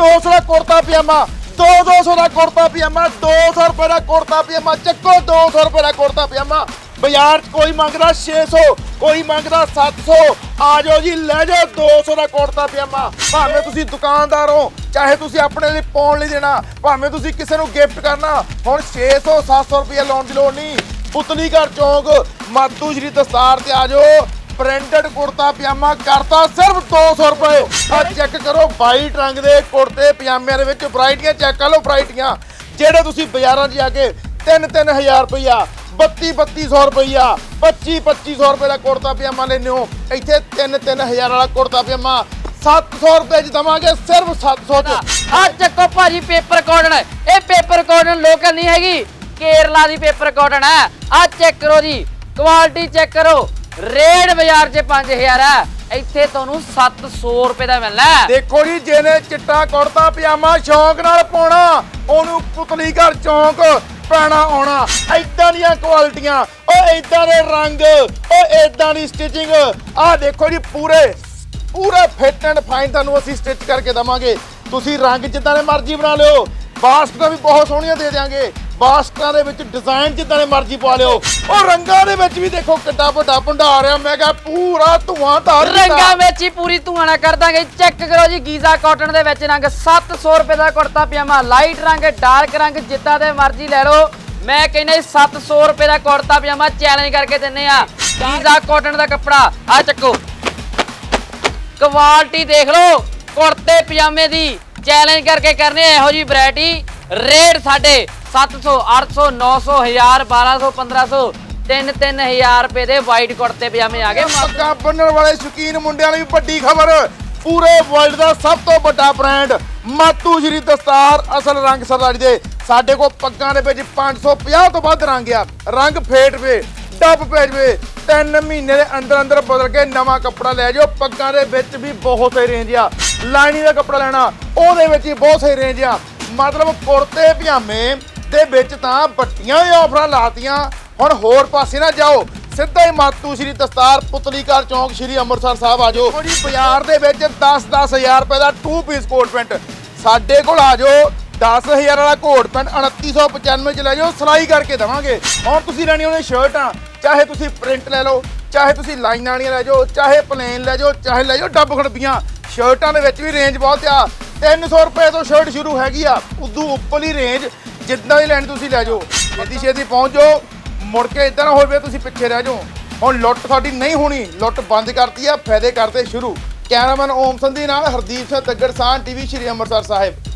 200 ਦਾ ਕੁੜਤਾ ਪਜਾਮਾ 2-200 ਦਾ ਕੁੜਤਾ ਪਜਾਮਾ 200 ਰੁਪਏ ਦਾ ਕੁੜਤਾ ਪਜਾਮਾ, ਚੱਕੋ 200 ਰੁਪਏ ਦਾ ਕੁੜਤਾ ਪਜਾਮਾ। ਬਾਜ਼ਾਰ 'ਚ ਕੋਈ ਮੰਗਦਾ 600 ਕੋਈ ਮੰਗਦਾ 700 ਆ ਜਾਓ ਜੀ, ਲੈ ਜਾਓ 200 ਦਾ ਕੁੜਤਾ ਪਜਾਮਾ। ਭਾਵੇਂ ਤੁਸੀਂ ਦੁਕਾਨਦਾਰ ਹੋ, ਚਾਹੇ ਤੁਸੀਂ ਆਪਣੇ ਲਈ ਪਾਉਣ ਲਈ ਦੇਣਾ, ਭਾਵੇਂ ਤੁਸੀਂ ਕਿਸੇ ਨੂੰ ਗਿਫਟ ਕਰਨਾ, ਹੁਣ 600 700 ਰੁਪਏ ਲਾਉਣ ਦੀ ਲੋੜ ਨਹੀਂ। ਪੁਤਲੀ ਚੌਂਕ ਮਾਤੂ ਸ਼੍ਰੀ ਦਸਤਾਰ ਤੇ ਆ ਜਾਓ ਪ੍ਰਿੰਟਡ ਕੁੜਤਾ ਪਜਾਮਾ ਕਰਤਾ ਸਿਰਫ 200 ਰੁਪਏ। ਆ ਚੈੱਕ ਕਰੋ ਵਾਈਟ ਰੰਗ ਦੇ ਕੁੜਤੇ ਪਜਾਮਿਆਂ ਦੇ ਵਿੱਚ ਵੈਰਾਈਟੀਆਂ ਚੈੱਕ ਕਰ ਲਓ ਵੈਰਾਈਟੀਆਂ ਜਿਹੜੇ ਤੁਸੀਂ ਬਾਜ਼ਾਰਾਂ 'ਚ ਜਾ ਕੇ 3-3000 ਰੁਪਈਆ 32-3200 ਰੁਪਈਆ 25-2500 ਰੁਪਏ ਦਾ ਕੁੜਤਾ ਪਜਾਮਾ ਲੈਂਦੇ ਹੋ ਇੱਥੇ 3-3000 ਵਾਲਾ ਕੁੜਤਾ ਪਜਾਮਾ। 700 ਰੁਪਏ 'ਚ ਦਵਾਂਗੇ ਸਿਰਫ 700 'ਚ। ਆ ਚੱਕੋ ਭਾਜੀ ਪੇਪਰ ਕਾਟਨ ਇਹ ਪੇਪਰ ਕਾਟਨ ਲੋਕਲ ਨਹੀਂ ਹੈਗੀ। ਕੇਰਲਾ ਦੀ ਪੇਪਰ ਕਾਟਨ ਹੈ। ਆ ਚੈੱਕ ਕਰੋ ਜੀ। ਕੁਆਲਿਟੀ ਚੈੱਕ ਕਰੋ। ਰੇਟ ਬਾਜ਼ਾਰ 'ਚ 5000 ਹੈ ਇੱਥੇ ਤੁਹਾਨੂੰ 700 ਰੁਪਏ ਦਾ ਮਿਲਣਾ ਹੈ। ਦੇਖੋ ਜੀ, ਜਿਹਨੇ ਚਿੱਟਾ ਕੁੜਤਾ, ਪਜਾਮਾ ਸ਼ੌਂਕ ਨਾਲ ਪਾਉਣਾ, ਉਹਨੂੰ ਪੁਤਲੀ ਘਰ ਚੌਂਕ ਪੈਣਾ ਆਉਣਾ। ਐਦਾਂ ਦੀਆਂ ਕੁਆਲਿਟੀਆਂ ਓ ਐਦਾਂ ਦੇ ਰੰਗ ਓ ਐਦਾਂ ਦੀ ਸਟਿਚਿੰਗ ਆਹ ਦੇਖੋ ਜੀ, ਪੂਰੇ, ਪੂਰਾ ਫਿੱਟ ਐਂਡ ਫਾਈਨ ਤੁਹਾਨੂੰ ਅਸੀਂ ਸਟਿਚ ਕਰਕੇ ਦਵਾਂਗੇ। ਤੁਸੀਂ ਰੰਗ ਜਿੱਦਾਂ ਦੇ ਮਰਜ਼ੀ ਬਣਾ ਲਿਓ। ਬਾਸਕਟਾਂ ਵੀ ਬਹੁਤ ਸੋਹਣੀਆਂ ਦੇ ਦਿਆਂਗੇ। ਬਾਸਕਟਾਂ ਦੇ ਵਿੱਚ ਡਿਜ਼ਾਈਨ ਜਿੱਦਾਂ ਦੇ ਮਰਜ਼ੀ ਪਵਾ ਲਿਓ। ਉਹ ਰੰਗਾਂ ਦੇ ਵਿੱਚ ਵੀ ਦੇਖੋ ਕਿੱਡਾ ਵੱਡਾ ਭੰਡਾਰ ਆ। ਮੈਂ ਕਿਹਾ ਪੂਰਾ ਧੂਆਂ ਧਾਰ ਰੰਗਾਂ ਵਿੱਚ ਹੀ ਪੂਰੀ ਧੂਆਣਾ ਕਰ ਦਾਂਗੇ। ਚੈੱਕ ਕਰੋ ਜੀ, ਗੀਜ਼ਾ ਕਾਟਨ ਦੇ ਵਿੱਚ ਰੰਗ 700 ਰੁਪਏ ਦਾ ਕੁੜਤਾ ਪਜਾਮਾ। ਲਾਈਟ ਰੰਗ, ਡਾਰਕ ਰੰਗ, ਜਿੱਦਾਂ ਦੇ ਮਰਜ਼ੀ ਲੈ ਲਓ। ਮੈਂ ਕਹਿੰਦਾ 700 ਰੁਪਏ ਦਾ ਕੁੜਤਾ ਪਜਾਮਾ ਚੈਲੰਜ ਕਰਕੇ ਦਿੰਨੇ ਆ। ਗੀਜ਼ਾ ਕਾਟਨ ਦਾ ਕੱਪੜਾ, ਆ ਚੱਕੋ। ਕੁਆਲਿਟੀ ਦੇਖ ਲਓ। ਕੁੜਤੇ ਪਜਾਮੇ ਦੀ ਚੈਲੰਜ ਕਰਕੇ ਕਰਨੇ ਇਹੋ ਜੀ ਵੈਰਾਈਟੀ ਰੇਟ ਸਾਡੇ 700 800 900 1000 1200 1500 3 3000 ਰੁਪਏ ਦੇ ਵਾਈਟ ਕੁੜਤੇ ਪਜਾਮੇ ਆ ਗਏ। ਪੱਗਾਂ ਬੰਨਣ ਵਾਲੇ ਸ਼ੌਕੀਨ ਮੁੰਡਿਆਂ ਲਈ ਵੱਡੀ ਖਬਰ। ਪੂਰੇ ਵਰਲਡ ਦਾ ਸਭ ਤੋਂ ਵੱਡਾ ਬ੍ਰਾਂਡ ਮਾਤੂ ਸ਼੍ਰੀ ਦਸਤਾਰ, ਅਸਲ ਰੰਗ ਸਰਦਾਰੀ ਦੇ। ਸਾਡੇ ਕੋਲ ਪੱਗਾਂ ਦੇ ਵਿੱਚ 550 ਤੋਂ ਵੱਧ ਰੰਗ ਆ। ਰੰਗ ਫੇਟ ਵੇ, ਡੱਬ ਪੈ ਜਵੇ। ਤਿੰਨ ਮਹੀਨੇ ਦੇ ਅੰਦਰ ਅੰਦਰ ਬਦਲ ਕੇ ਨਵਾਂ ਕੱਪੜਾ ਲੈ ਜਾਓ। ਪੱਗਾਂ ਦੇ ਵਿੱਚ ਵੀ ਬਹੁਤ ਸਹੀ ਰੇਂਜ ਆ। ਲਾਈਨਿੰਗ ਦਾ ਕੱਪੜਾ ਲੈਣਾ, ਉਹਦੇ ਵਿੱਚ ਵੀ ਬਹੁਤ ਸਹੀ ਰੇਂਜ ਆ। ਮਤਲਬ ਕੁੜਤੇ ਪਜਾਮੇ ਦੇ ਵਿੱਚ ਤਾਂ ਵੱਡੀਆਂ ਹੀ ਆਫਰਾਂ ਲਾਤੀਆਂ। ਹੁਣ ਹੋਰ ਪਾਸੇ ਨਾ ਜਾਓ। ਸਿੱਧਾ ਹੀ ਮਾਤੂ ਸ਼੍ਰੀ ਦਸਤਾਰ ਪੁਤਲੀ ਘਰ ਚੌਂਕ ਸ਼੍ਰੀ ਅੰਮ੍ਰਿਤਸਰ ਸਾਹਿਬ ਆ ਜਾਓ। ਜੀ ਬਾਜ਼ਾਰ ਦੇ ਵਿੱਚ 10-10000 ਰੁਪਏ ਦਾ 2 ਪੀਸ ਕੋਟ ਪੈਂਟ। ਸਾਡੇ ਕੋਲ ਆ ਜਾਓ। 10000 ਵਾਲਾ ਕੋਟ ਪੈਂਟ 2995 ਚ ਲੈ ਜਾਓ। ਸਿਲਾਈ ਕਰਕੇ ਦਵਾਂਗੇ। ਹੁਣ ਤੁਸੀਂ ਲੈਣੀ ਉਹਨੇ ਸ਼ਰਟਾਂ ਚਾਹੇ ਤੁਸੀਂ ਪ੍ਰਿੰਟ ਲੈ ਲਓ ਚਾਹੇ ਤੁਸੀਂ ਲਾਈਨਾਂ ਵਾਲੀਆਂ ਲੈ ਜਾਓ ਚਾਹੇ ਪਲੇਨ ਲੈ ਜਾਓ ਚਾਹੇ ਲੈ ਜਾਓ ਡੱਬ ਖੜਬੀਆਂ ਸ਼ਰਟਾਂ ਦੇ ਵਿੱਚ ਵੀ ਰੇਂਜ ਬਹੁਤ ਆ। 300 ਰੁਪਏ ਤੋਂ ਸ਼ਰਟ ਸ਼ੁਰੂ ਹੈਗੀ ਆ, ਉਦੋਂ ਉੱਪਰਲੀ ਰੇਂਜ ਜਿੱਦਾਂ ਦੀ ਲੈਣੀ ਤੁਸੀਂ ਲੈ ਜਾਓ। ਛੇਤੀ ਛੇਤੀ ਪਹੁੰਚ ਜਾਓ, ਮੁੜ ਕੇ ਇਦਾਂ ਨਾ ਹੋਵੇ ਤੁਸੀਂ ਪਿੱਛੇ ਰਹਿ ਜਾਓ। ਹੁਣ ਲੁੱਟ ਤੁਹਾਡੀ ਨਹੀਂ ਹੋਣੀ, ਲੁੱਟ ਬੰਦ ਕਰਤੀ ਆ, ਫਾਇਦੇ ਕਰਦੇ ਸ਼ੁਰੂ। ਕੈਮਰਾਮੈਨ ਓਮ ਸੰਧੀ ਨਾਲ ਹਰਦੀਪ ਸਿੰਘ ਤੱਗੜ ਸਾਹ ਟੀਵੀ, ਸ਼੍ਰੀ ਅੰਮ੍ਰਿਤਸਰ ਸਾਹਿਬ।